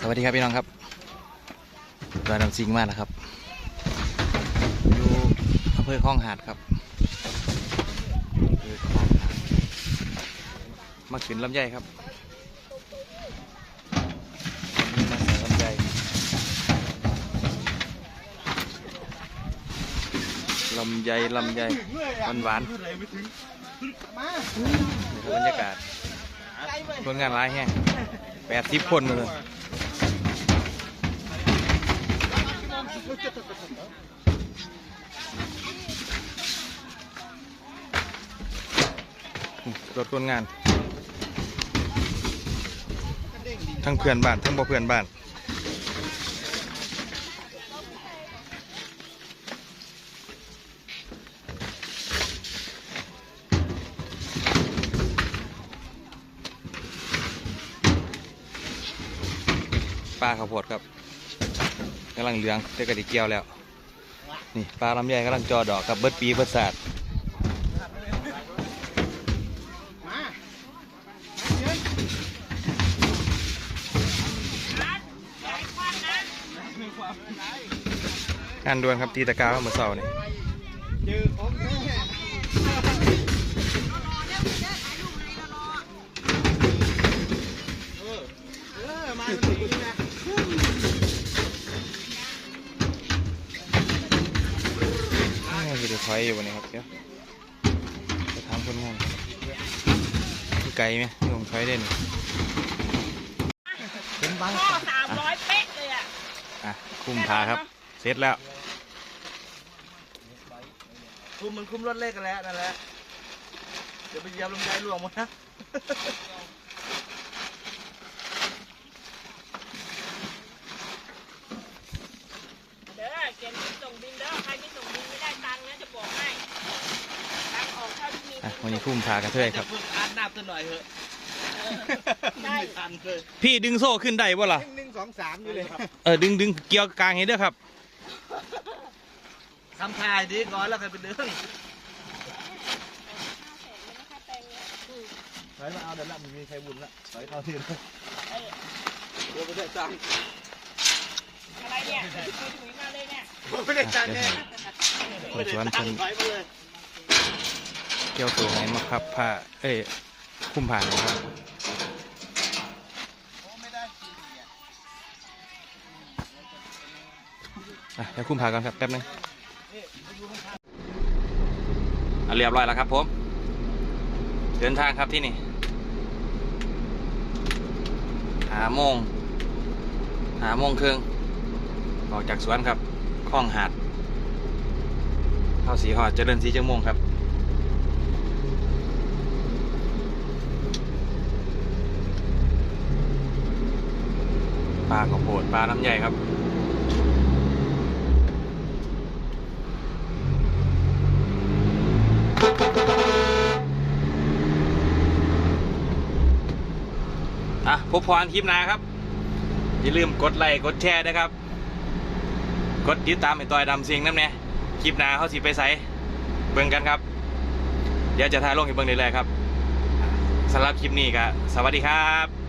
สวัสดีครับพี่น้องครับดอยน้ำซิงมากนะครับ อยู่อำเภอคลองหาดครับอำเภอคลองหาดมาขึ้นลำไยครับนี่มาใส่ลำไยลำไยลำไยหวานหวานนี่คือบรรยากาศคนงานร้ายแห้งแปดสิบคนเลย รถคนงาน ทั้งเพื่อนบ้าน ทั้งบ่เพื่อนบ้านปลาข้าวโพดครับำลังเหลืองเจ๊กระดิเกี่ยวแล้ว นี่ปลาลำไยกำลังจอดอกกับเบิดปีเบิดศาสตร์งานด่วนครับตีตะกร้าเมื่อเสาร์นี่ย อยอยู่วันนี้ครับเดี๋ยวจะถามคนงานมีไกลไหมนี่ผมถอยได้นี่พ่อสามร้อยเป๊ะเลยอะอะคุมพาครับ เสร็จแล้วคุมมันคุมรถเลขกันแล้วนั่นแหละเดี๋ยวไปเหยียบลงใจหลวงหมดนะ เด้อเขียนบินส่งบินเด้อใครไม่ส่งบินไม่ได้ตังค์นะจะบอกให้ตังค์ออกเท่าที่มี อะวันนี้คุมพากระเทยครับฝึกอาดน้ำตัวหน่อยเถอะได้ไม่ทันเลยพี่ดึงโซ่ขึ้นได้บ่ล่ะ หนึ่งสองสามอยู่เลยครับเออดึงดึงเกี่ยวกลางให้เด้อครับ ทำทายดีก่อนแล้วใครไปดึงถอยมาเอาเดี๋ยวละมันมีใครบุญละถอยเข้าที่เลยเดี๋ยวไปได้ตังค์อะไรเนี่ยคุยถุยมาเลยเนี่ยไม่ได้ตังค์แน่ผมไม่ได้ชวนตัเพิ่งนค์ถอยมาเลย เกี่ยวตัวไหนมาครับผ้าเอ้ยคุ้มผ่าหนะครับอะเดี๋ยวคุ้มผ่าก่อนครับแป๊บนึงอะเรียบร้อยแล้วครับผมเดินทางครับที่นี่หาโมงหาโมงครึ่งออกจากสวนครับคลองหาดเข้าสีหอดเจริญสีเจ้าโมงครับ ลาข้าวโพดปลาน้ำใหญ่ครับอะพบพรคลิปหนาครับ อย่าลืมกดไลค์กดแชร์นะครับ กดติดตามไอ้ต่อยดำเสียงน้ำเนี่ยคลิปหนาเขาสิไปใส่เบิ่งกันครับ เดี๋ยวจะถ่ายลงให้เบิ่งเรื่อยๆครับสำหรับคลิปนี้ก็สวัสดีครับ